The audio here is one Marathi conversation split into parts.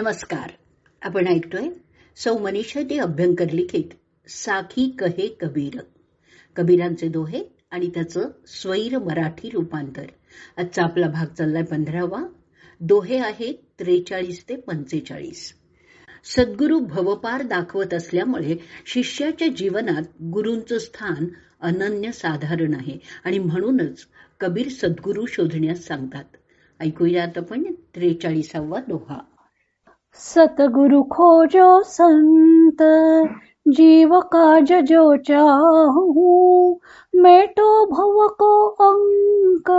नमस्कार. आपण ऐकतोय सौ मनीषा दे अभ्यंकर लिखित साखी कहे कबीर. कबीरांचे दोहे आणि त्याचं स्वैर मराठी रूपांतर. आजचा आपला भाग चाललाय पंधरावा. दोहे आहेत त्रेचाळीस ते पंचेचाळीस. सद्गुरू भवपार दाखवत असल्यामुळे शिष्याच्या जीवनात गुरूंचं स्थान अनन्य साधारण आहे आणि म्हणूनच कबीर सद्गुरू शोधण्यास सांगतात. ऐकूयात आपण त्रेचाळीसावा दोहा. सतगुरु खोजो संत जीव काज जो चाहू मेटो भव को अंक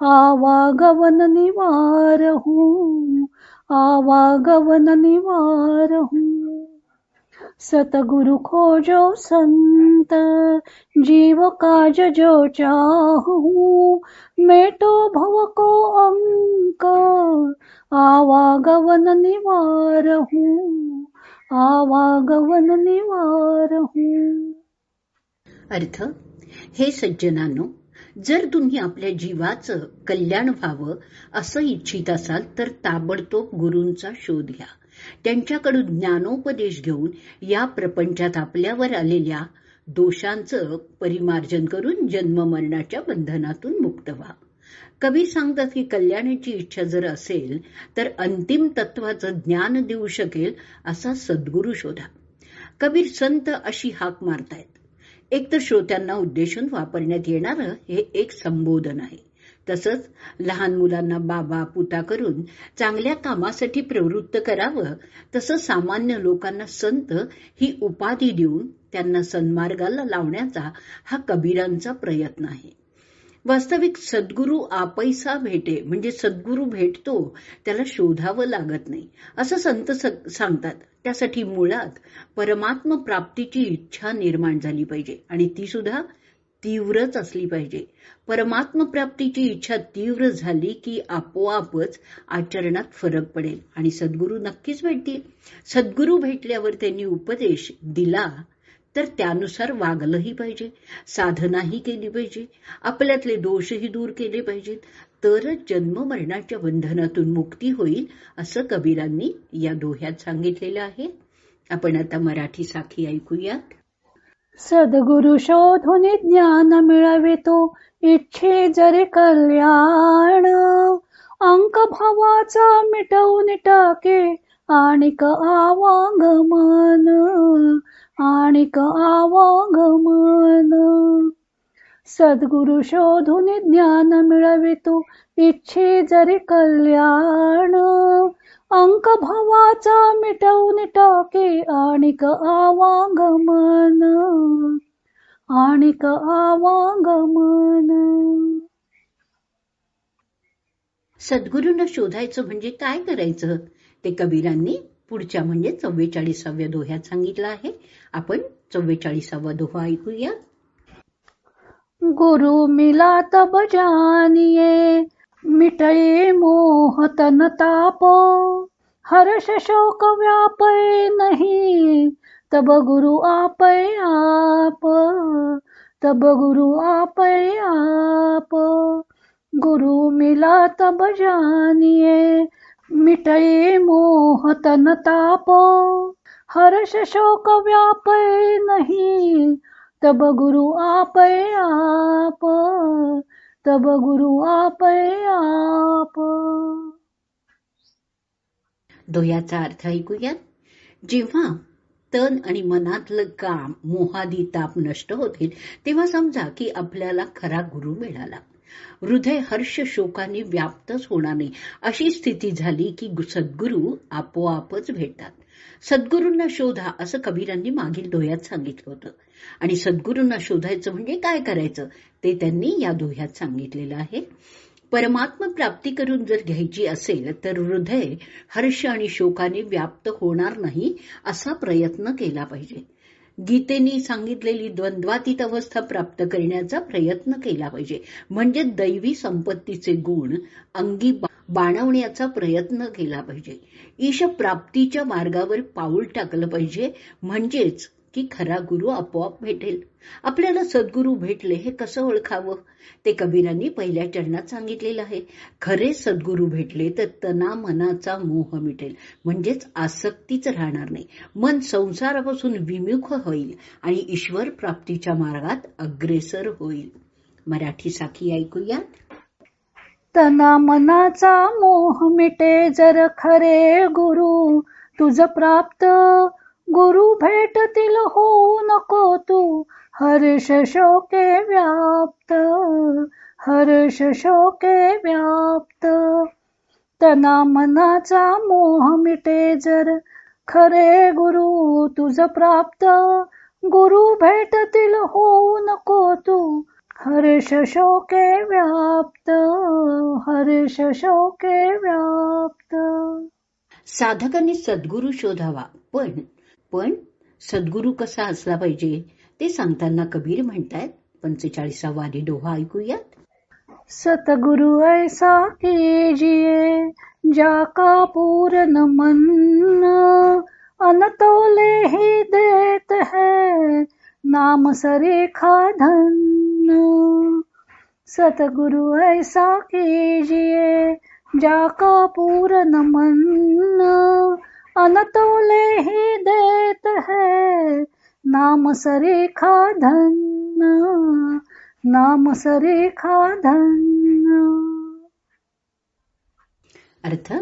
आवागवन निवार हूँ आवागवन निवार हूँ सतगुरु खोजो संत जीव काज जो चाहू मेटो भव को अंक आवागवन निवार आवागवन निवार अर्थ हे सज्जनानो जर तुम्ही आपल्या जीवाचं कल्याण व्हावं असं इच्छित असाल तर ताबडतोब गुरूंचा शोध घ्या. त्यांच्याकडून ज्ञानोपदेश घेऊन या प्रपंचात आपल्यावर आलेल्या दोषांचं परिमार्जन करून जन्ममरणाच्या बंधनातून मुक्त व्हा. कवी सांगतात की कल्याणाची इच्छा जर असेल तर अंतिम तत्वाचं ज्ञान देऊ शकेल असा सद्गुरू शोधा. कबीर संत अशी हाक मारतायत. एक तर श्रोत्यांना उद्देशून वापरण्यात येणारं हे एक संबोधन आहे. तसंच लहान मुलांना बाबा पुता करून चांगल्या कामासाठी प्रवृत्त करावं. तसं सामान्य लोकांना संत ही उपाधी देऊन त्यांना सन्मार्गाला लावण्याचा हा कबीरांचा प्रयत्न आहे. वास्तविक सद्गुरू आपैसा भेटे म्हणजे सद्गुरू भेटतो त्याला शोधावं लागत नाही असं संत सांगतात. त्यासाठी मुळात परमात्म प्राप्तीची इच्छा निर्माण झाली पाहिजे. आणि ती सुद्धा तीव्रच असली पाहिजे. परमात्म प्राप्तीची इच्छा तीव्र झाली की आपोआपच आचरणात फरक पडेल. आणि सद्गुरू नक्कीच भेटतील. सद्गुरू भेटल्यावर त्यांनी उपदेश दिला तर त्यानुसार वागलंही पाहिजे. साधनाही केली पाहिजे. आपल्यातले दोषही दूर केले पाहिजेत. तरच जन्म मरणाच्या बंधनातून मुक्ती होईल असं कबीरांनी या दोह्यात सांगितलेलं आहे. आपण आता मराठी साखी ऐकूयात. सद्गुरु शोधून ज्ञान मिळवितो. इच्छे जरी कल्याण अंक भावाचा मिटवून टाके. आणिक आवागमन आणिक आवागमन सद्गुरु शोधून ज्ञान मिळवितो. इच्छे जरी कल्याण अंक भावाचा मिटवून टाके आणिक आवागमन आणिक आवागमन सद्गुरूंना शोधायचं म्हणजे काय करायचं? ते कबीरांनी पुढच्या म्हणजे चव्वेचाळीसाव्या दोह्यात सांगितलं आहे. आपण चव्वेचाळीसावा दोहा ऐकूया. गुरु मिला तब जानिये मिटये मोह तन ताप हर्ष शोक व्यापय नहीं, तब गुरु आपय आप, तब गुरु आपय आप। गुरु मिला तब जानिए मिटये मोह तन ताप हर्ष शोक व्यापय नहीं, तब गुरु आपय आप। तब गुरु आपय आप. दोह्याचा अर्थ ऐकूयात जेव्हा तन आणि मनातलं काम मोहादी ताप नष्ट होतील तेव्हा समजा की आपल्याला खरा गुरु मिळाला. हृदय हर्ष शोकाने व्याप्तच होणार नाही. अशी स्थिती झाली की सद्गुरू आपोआपच भेटतात. सद्गुरूंना शोधा असं कबीरांनी मागील दोह्यात सांगितलं होतं. आणि सद्गुरूंना शोधायचं म्हणजे काय करायचं ते त्यांनी या दोह्यात सांगितलेलं आहे. परमात्म प्राप्ती करून जर घ्यायची असेल तर हृदय हर्ष आणि शोकाने व्याप्त होणार नाही असा प्रयत्न केला पाहिजे. गीतेनी सांगितलेली द्वंद्वातीत अवस्था प्राप्त करण्याचा प्रयत्न केला पाहिजे. म्हणजे दैवी संपत्तीचे गुण अंगी बाणवण्याचा प्रयत्न केला पाहिजे. ईश प्राप्तीच्या मार्गावर पाऊल टाकलं पाहिजे. म्हणजेच की खरा गुरु आपोआप भेटेल. आपल्याला सद्गुरू भेटले हे कसं ओळखावं? ते कबीरांनी पहिल्या चरणात सांगितलेलं आहे. खरे सद्गुरू भेटले तर तना मनाचा मोह मिटेल. म्हणजेच आसक्तीच राहणार नाही. मन संसारापासून विमुख होईल आणि ईश्वर प्राप्तीच्या मार्गात अग्रेसर होईल. मराठी साखी ऐकूयात. तना मनाचा मोह मिटे जर खरे गुरु तुझ प्राप्त गुरु भेटतील होऊ नको तू. हर्ष शोके व्याप्त हर्ष शोके व्याप्त. तना मनाचा मोह मिटे जर खरे गुरु तुझ प्राप्त. गुरु भेटतील होऊ नको तू. हर्ष शोके व्याप्त हर्ष शोके व्याप्त. साधकांनी सद्गुरू शोधावा पण पण सद्गुरू कसा असला पाहिजे ते सांगताना कबीर म्हणतायत पंचेचाळीसा वारी डोहा ऐकूयात. सतगुरु ऐसा कीजिए जाका पूर्ण मन अनतोले ही देत है नाम सरेखा धन। सतगुरु ऐसा कीजिए जाका पूर्ण मन अनतोले ही दे नाम सरेखा धन नाम सरेखा धन अर्थ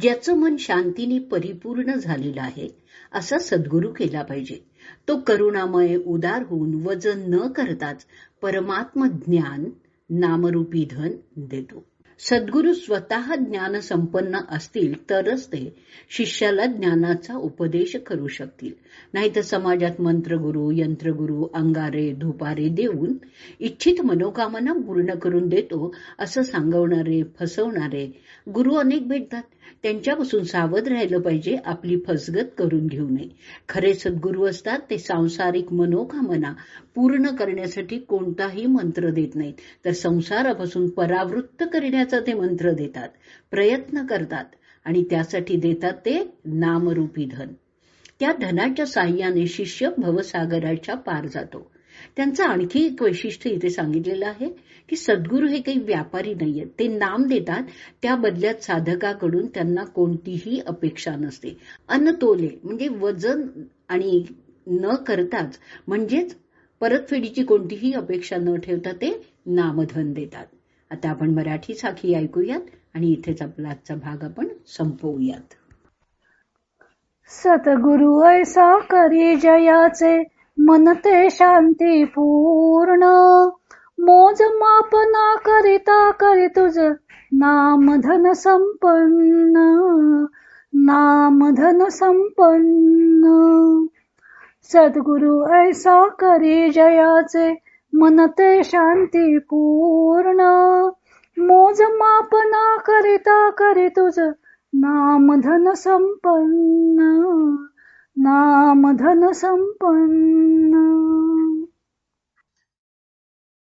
ज्याचं मन शांतीने परिपूर्ण झालेलं आहे असा सद्गुरू केला पाहिजे. तो करुणामय उदार होऊन वजन न करताच परमात्म ज्ञान नामरूपी धन देतो. सद्गुरू स्वतः ज्ञान संपन्न असतील तरच ते शिष्याला ज्ञानाचा उपदेश करू शकतील. नाहीतर समाजात मंत्रगुरु यंत्रगुरु अंगारे धुपारे देऊन इच्छित मनोकामना पूर्ण करून देतो असं सांगवणारे फसवणारे गुरु अनेक भेटतात. त्यांच्यापासून सावध राहिलं पाहिजे आपली फसगत करून घेऊ नये. खरे सद्गुरू असतात ते सांसारिक मनोकामना पूर्ण करण्यासाठी कोणताही मंत्र देत नाहीत. तर संसारापासून परावृत्त करण्याचा ते मंत्र देतात प्रयत्न करतात आणि त्यासाठी देतात ते नामरूपी धन. त्या धनाच्या साह्याने शिष्य भवसागराच्या पार जातो. त्यांचं आणखी एक वैशिष्ट्य इथे सांगितलेलं आहे की सद्गुरू हे काही व्यापारी नाहीयेत. ते नाम देतात त्या बदल्यात साधकाकडून त्यांना कोणतीही अपेक्षा नसते. अनतोले म्हणजे वजन आणि न करताच म्हणजेच परतफेडीची कोणतीही अपेक्षा न ठेवता ते नामधन देतात. आता आपण मराठी साखी ऐकूयात आणि इथेच आपला आजचा भाग आपण संपवूयात. सतगुरु ऐसा करी जयाचे मन ते शांती पूर्ण. मोज मापना करिता करी तुझ नामधन संपन्न. नामधन संपन्न. सद्गुरु ऐसा करी जयाचे मन ते शांती पूर्ण. मोज मापना करिता करी तुझ नामधन संपन्न. नामधन संपन्न.